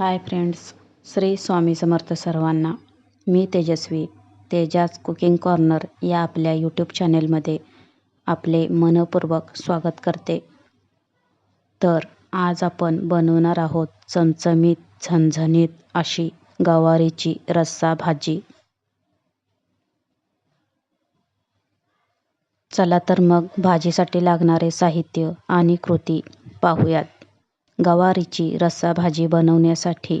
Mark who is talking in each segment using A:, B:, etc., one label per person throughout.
A: Hi friends Shri Swami Samarth सर्वांना. मी तेजस्वी तेजाज cooking corner या आपल्या यूट्यूब चॅनेलमध्ये आपले मनपूर्वक स्वागत करते. तर आज आपण बनवणार आहोत चमचमीत झणझणीत अशी गवारीची रस्सा भाजी. चला तर मग भाजीसाठी लागणारे साहित्य आणि कृती पाहूयात. गवारीची रस्सा भाजी बनवण्यासाठी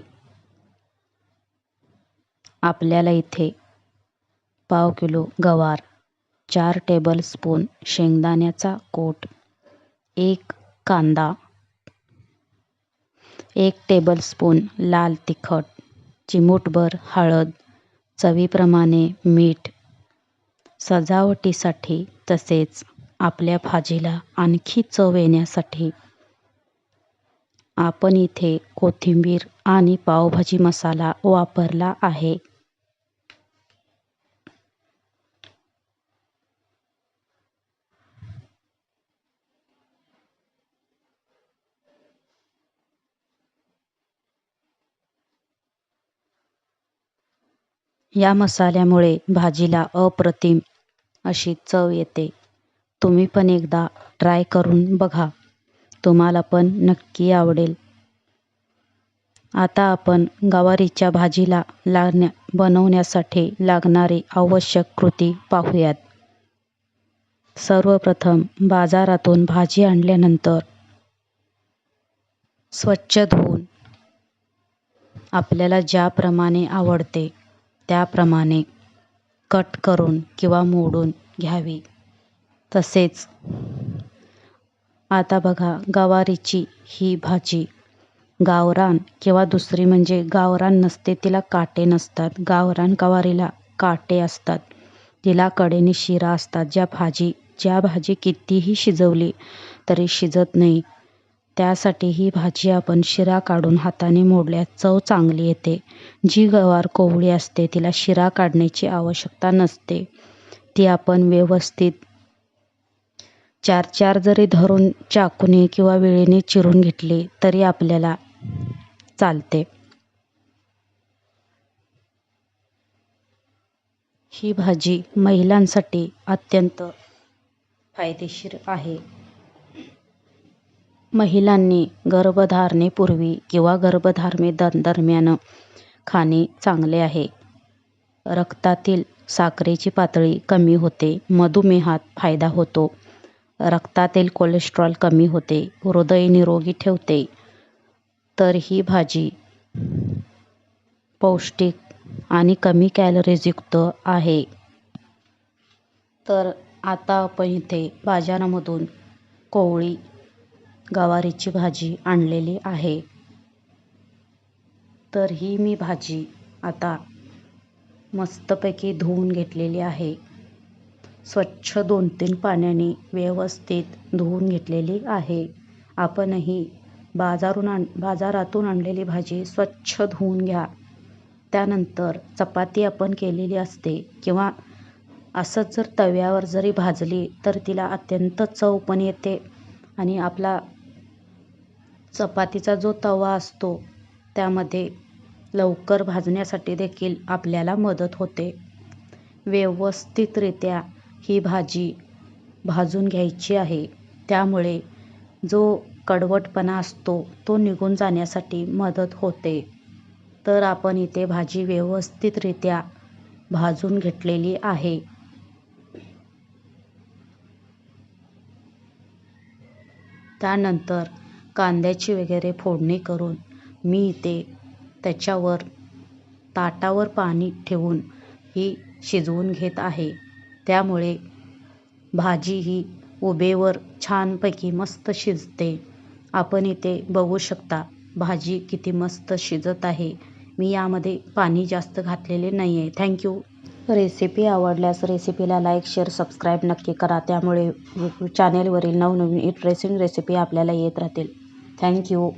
A: आपल्याला इथे पाव किलो गवार चार टेबलस्पून शेंगदाण्याचा कोट एक कांदा एक टेबलस्पून लाल तिखट चिमूटभर हळद चवीप्रमाणे मीठ. सजावटीसाठी तसेच आपल्या भाजीला आणखी चव येण्यासाठी आपण इथे कोथिंबीर आणि पावभाजी मसाला वापरला आहे. या मसाल्यामुळे भाजीला अप्रतिम अशी चव येते. तुम्ही पण एकदा ट्राय करून बघा. तुम्हाला पण नक्की आवडेल. आता आपण गवारीच्या भाजीला लागण्या बनवण्यासाठी लागणारी आवश्यक कृती पाहूयात. सर्वप्रथम बाजारातून भाजी आणल्यानंतर स्वच्छ धुवून आपल्याला ज्याप्रमाणे आवडते त्याप्रमाणे कट करून किंवा मोडून घ्यावी. तसेच आता बघा गवारीची ही भाजी. गावरान किंवा दुसरी म्हणजे गावरान नसते तिला काटे नसतात. गावरान गवारीला काटे असतात. तिला कडेने शिरा असतात. ज्या भाजी ज्या भाजी कितीही शिजवली तरी शिजत नाही. त्यासाठी ही भाजी आपण शिरा काढून हाताने मोडल्यास चव चांगली येते. जी गवार कोवळी असते तिला शिरा काढण्याची आवश्यकता नसते. ती आपण व्यवस्थित चार चार जरी धरून चाकूने किंवा वेळेने चिरून घेतली तरी आपल्याला चालते. ही भाजी महिलांसाठी अत्यंत फायदेशीर आहे. महिलांनी गर्भधारणेपूर्वी किंवा गर्भधारणे दरम्यान खाणे चांगले आहे. रक्तातील साखरेची पातळी कमी होते मधुमेहात फायदा होतो. रक्तातील कोलेस्ट्रॉल कमी होते हृदय निरोगी ठेवते तर ही भाजी पौष्टिक आणि कमी कॅलरीजयुक्त आहे. तर आता आपण इथे बाजारामधून कोवळी गवारीची भाजी आणलेली आहे. तर ही मी भाजी आता मस्तपैकी धुवून घेतलेली आहे. स्वच्छ दोन तीन पाण्याने व्यवस्थित धुवून घेतलेली आहे. आपणही बाजारून आण बाजारातून आणलेली भाजी स्वच्छ धुवून घ्या. त्यानंतर चपाती आपण केलेली असते किंवा असंच जर तव्यावर जरी भाजली तर तिला अत्यंत चव पण येते आणि आपला चपातीचा जो तवा असतो त्यामध्ये लवकर भाजण्यासाठी देखील आपल्याला मदत होते. व्यवस्थितरित्या ही भाजी भाजून घ्यायची आहे. त्यामुळे जो कडवटपणा असतो तो निघून जाण्यासाठी मदत होते. तर आपण इथे भाजी व्यवस्थितरित्या भाजून घेतलेली आहे. त्यानंतर कांद्याची वगैरे फोडणी करून मी इथे त्याच्यावर ताटावर पाणी ठेवून ही शिजवून घेत आहे. त्यामुळे भाजी ही उभेवर छानपैकी मस्त शिजते. आपण इथे बघू शकता भाजी किती मस्त शिजत आहे. मी यामध्ये पाणी जास्त घातलेले नाही आहे थँक्यू रेसिपी आवडल्यास रेसिपीला लाईक शेअर सबस्क्राईब नक्की करा. त्यामुळे चॅनेलवरील नवनवीन इंटरेस्टिंग रेसिपी आपल्याला येत राहतील. थँक्यू